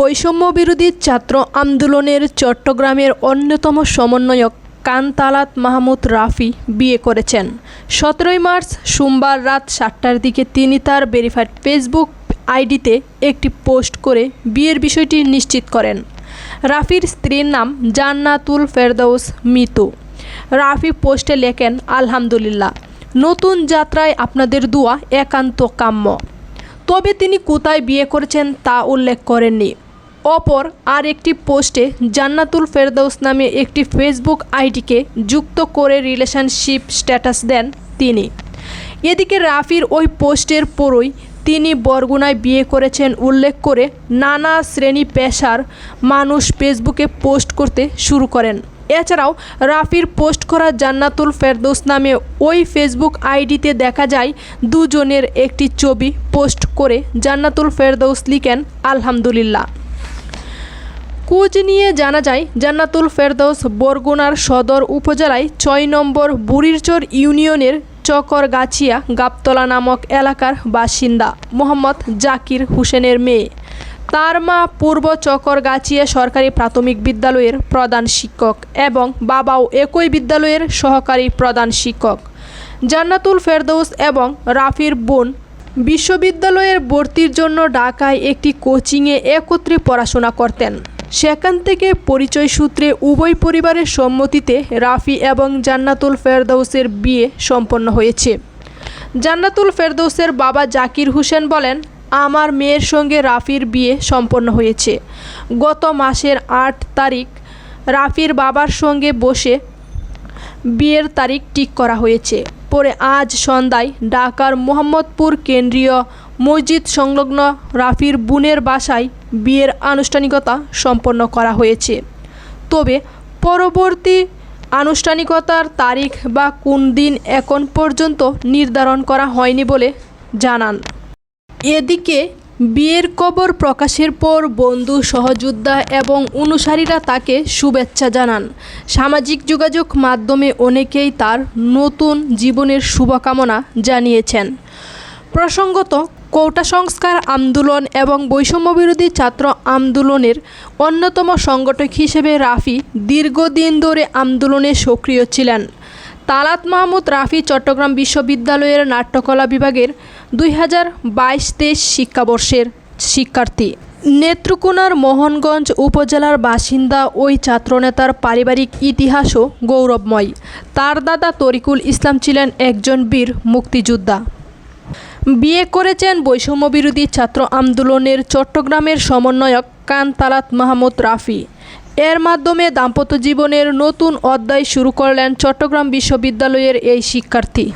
বৈষম্য বিরোধী ছাত্র আন্দোলনের চট্টগ্রামের অন্যতম সমন্বয়ক কান্তালাত মাহমুদ রাফি বিয়ে করেছেন। সতেরোই মার্চ সোমবার রাত সাতটার দিকে তিনি তার ভেরিফাইড ফেসবুক আইডিতে একটি পোস্ট করে বিয়ের বিষয়টি নিশ্চিত করেন। রাফির স্ত্রীর নাম জান্নাতুল ফেরদৌস মিতু। রাফি পোস্টে লেখেন, আলহামদুলিল্লাহ, নতুন যাত্রায় আপনাদের দোয়া একান্ত কাম্য। তবে তিনি কোথায় বিয়ে করেছেন তা উল্লেখ করেননি। অপর আর একটি পোস্টে জান্নাতুল ফেরদৌস নামে একটি ফেসবুক আইডিকে যুক্ত করে রিলেশনশিপ স্ট্যাটাস দেন তিনি। এদিকে রাফির ওই পোস্টের পরই তিনি বরগুনায় বিয়ে করেছেন উল্লেখ করে নানা শ্রেণি পেশার মানুষ ফেসবুকে পোস্ট করতে শুরু করেন। এছাড়াও রাফির পোস্ট করা জান্নাতুল ফেরদৌস নামে ওই ফেসবুক আইডিতে দেখা যায়, দুজনের একটি ছবি পোস্ট করে জান্নাতুল ফেরদৌস লিখেন, আলহামদুলিল্লাহ। কুজ নিয়ে জানা যায়, জান্নাতুল ফেরদৌস বরগুনার সদর উপজেলায় ছয় নম্বর বুড়িরচর ইউনিয়নের চকরগাছিয়া গাবতলা নামক এলাকার বাসিন্দা মোহাম্মদ জাকির হোসেনের মেয়ে। তার মা পূর্ব চকরগাছিয়া সরকারি প্রাথমিক বিদ্যালয়ের প্রধান শিক্ষক এবং বাবাও একই বিদ্যালয়ের সহকারী প্রধান শিক্ষক। জান্নাতুল ফেরদৌস এবং রাফির বোন বিশ্ববিদ্যালয়ের ভর্তির জন্য ঢাকায় একটি কোচিংয়ে একত্রে পড়াশোনা করতেন। সেখান থেকে পরিচয় সূত্রে উভয় পরিবারের সম্মতিতে রাফি এবং জান্নাতুল ফেরদৌসের বিয়ে সম্পন্ন হয়েছে। জান্নাতুল ফেরদৌসের বাবা জাকির হোসেন বলেন, আমার মেয়ের সঙ্গে রাফির বিয়ে সম্পন্ন হয়েছে। গত মাসের আট তারিখ রাফির বাবার সঙ্গে বসে বিয়ের তারিখ ঠিক করা হয়েছে। পরে আজ সন্ধ্যায় ঢাকার মোহাম্মদপুর কেন্দ্রীয় মসজিদ সংলগ্ন রাফির বোনের বাসায় বিয়ের আনুষ্ঠানিকতা সম্পন্ন করা হয়েছে। তবে পরবর্তী আনুষ্ঠানিকতার তারিখ বা কোন দিন এখন পর্যন্ত নির্ধারণ করা হয়নি বলে জানান। এদিকে বিয়ের কবর প্রকাশের পর বন্ধু, সহযোদ্ধা এবং অনুসারীরা তাকে শুভেচ্ছা জানান। সামাজিক যোগাযোগ মাধ্যমে অনেকেই তার নতুন জীবনের শুভকামনা জানিয়েছেন। প্রসঙ্গত কোটা সংস্কার আন্দোলন এবং বৈষম্যবিরোধী ছাত্র আন্দোলনের অন্যতম সংগঠক হিসেবে রাফি দীর্ঘদিন ধরে আন্দোলনে সক্রিয় ছিলেন। তালাত মাহমুদ রাফি চট্টগ্রাম বিশ্ববিদ্যালয়ের নাট্যকলা বিভাগের দুই হাজার বাইশ তেইশ শিক্ষাবর্ষের শিক্ষার্থী। নেত্রকোনার মোহনগঞ্জ উপজেলার বাসিন্দা ওই ছাত্রনেতার পারিবারিক ইতিহাসও গৌরবময়। তার দাদা তরিকুল ইসলাম ছিলেন একজন বীর মুক্তিযোদ্ধা। বিয়ে করেছেন বৈষম্যবিরোধী ছাত্র আন্দোলনের চট্টগ্রামের সমন্বয়ক কান তালাত মাহমুদ রাফি। এর মাধ্যমে দাম্পত্য জীবনের নতুন অধ্যায় শুরু করলেন চট্টগ্রাম বিশ্ববিদ্যালয়ের এই শিক্ষার্থী।